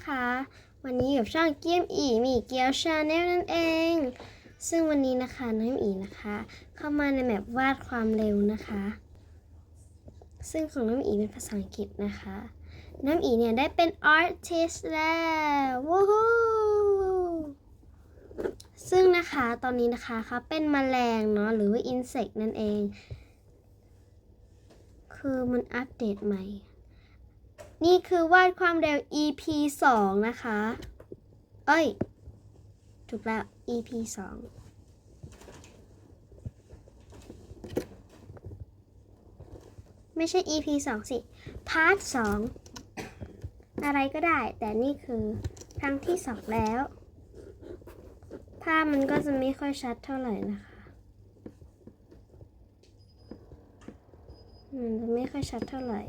นะคะ วันนี้อยู่ช่องเกียมอีมีเกียวชาแนลนั่นเอง ซึ่งวันนี้นะคะน้องอีนะคะ เข้ามาในแบบวาดความเร็วนะคะ ซึ่งของน้องอีเป็นภาษาอังกฤษนะคะ น้ำอีเนี่ยได้เป็น artist แล้ววู้ฮู้ซึ่งนะคะตอนนี้นะคะเขาเป็นแมลงเนาะหรือว่า insect นั่นเอง คือมันอัปเดตใหม่ นี่คือวาดความเร็ว EP 2 นะคะ เอ้ย ถูกแล้ว EP 2ไม่ใช่ EP 2 สิ Part 2อะไรก็ได้ แต่นี่คือครั้งที่ 2 แล้ว ภาพมันก็จะไม่ค่อยชัดเท่าไหร่นะคะ มันจะไม่ค่อยชัดเท่าไหร่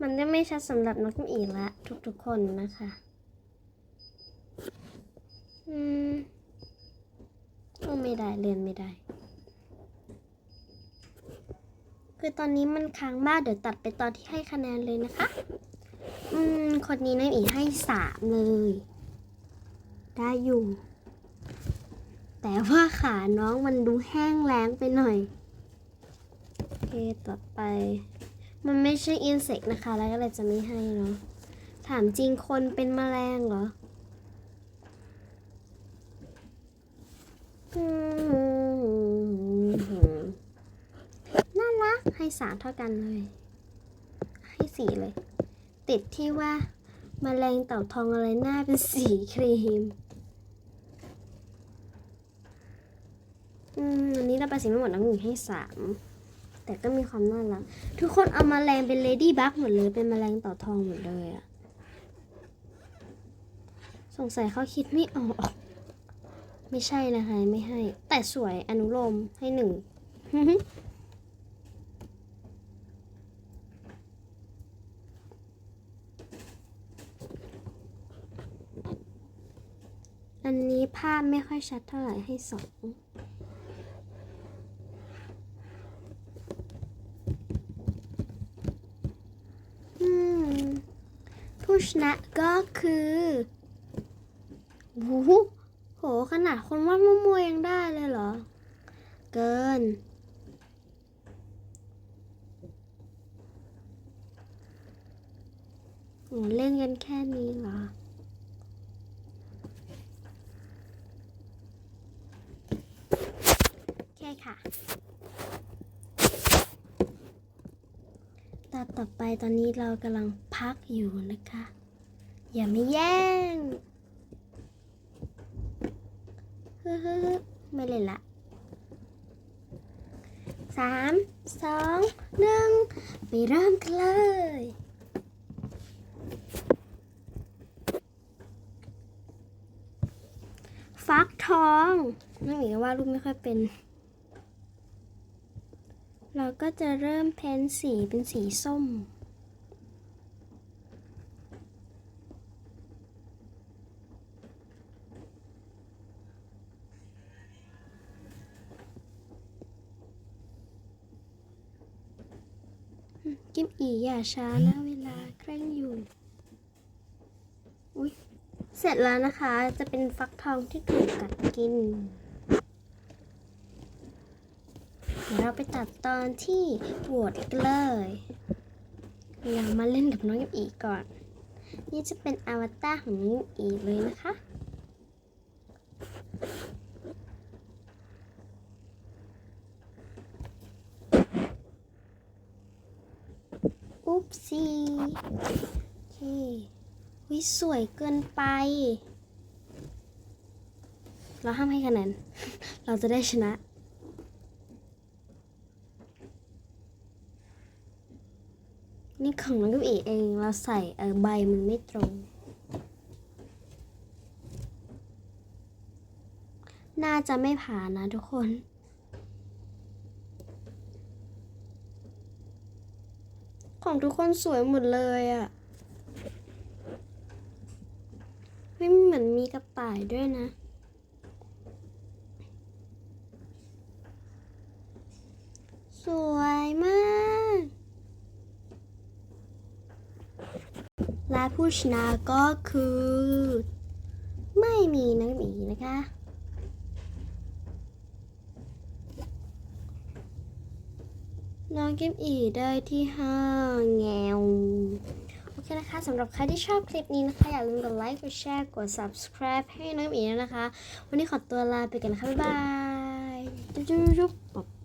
มันจะไม่ชัดสำหรับน้องกุมอีละ ทุกๆคนนะคะ อืมโอ้ไม่ได้เรียนไม่ได้ คือตอนนี้มันค้างมากเดี๋ยวตัดไปตอนที่ให้คะแนนเลยนะคะ อืม คนนี้น้องอีให้สามเลย ได้อยู่ แต่ว่าขาน้องมันดูแห้งแล้งไปหน่อย โอเค ต่อไป มันไม่ใช่อินเสกนะคะ แล้วก็เลยจะไม่ให้เนาะ ถามจริงคนเป็นแมลงเหรอน่ารักให้สามเท่ากันเลย ให้สี่เลย ติดที่ว่าแมลงเต่าทองอะไรหน้าเป็นสีครีม อืมอันนี้เราไปสีไม่หมดน้ำหนึ่งให้สาม แต่ก็มีความน่ารัก ทุกคนเอามาแมลงเป็นเลดี้บั g หมดเลย เป็นมแมลงเต่าทองหมดเลยอะสงสัยเขาคิดไม่ออก ไม่ใช่นะคะไม่ให้ แต่สวยอนุโลมให้หนึ่งอันนี้ภาพไม่ค่อยชัดเท่าไหร่ให้สอง อืมผู้ ชนะก็คือโหโห ขนาดคนวาดมั่วๆยังได้เลยเหรอ เกิน เล่นกันแค่นี้เหรอโอเคค่ะ ตอนต่อไปตอนนี้เรากำลังพักอยู่นะคะ อย่าไม่แย่งฮึฮึไม่เล่นละสามสองหนึ่งไปเริ่มกันเลยฟักทองน้องหมีว่าลูกไม่ค่อยเป็น เราก็จะเริ่มเพ้นสีเป็นสีส้ม กิมอีอย่าช้านะเวลาเคร่งอยู่ อุ๊ยเสร็จแล้วนะคะ จะเป็นฟักทองที่ถูกกัดกิน เราไปตัดตอนที่โหวตกันเลยเรามาเล่นกับน้องยิมอีก่อน นี่จะเป็นอวตารของน้องยิมอีเลยนะคะอุ๊บซีโอเควิสวยเกินไป เราห้ามให้คะแนน เราจะได้ชนะ นี่ของน้องกุ๊กอีเองเราใส่เออใบมันไม่ตรง น่าจะไม่ผ่านนะทุกคนของทุกคนสวยหมดเลยอะ่ะ ไม่เหมือนมีกระต่ายด้วยนะ สวยมาก และผู้ชนะก็คือ ไม่มีน้องหมีนะคะ น้องกิมอีได้ที่ห้าแงวโอเคนะคะสำหรับใครที่ชอบคลิปนี้นะคะ อย่าลืมกดไลค์กดแชร์กด subscribe ให้น้องหมีด้วยนะคะ วันนี้ขอตัวลาไปกันนะคะ บ๊ายบาย จุ๊บจุ๊บจุ๊บ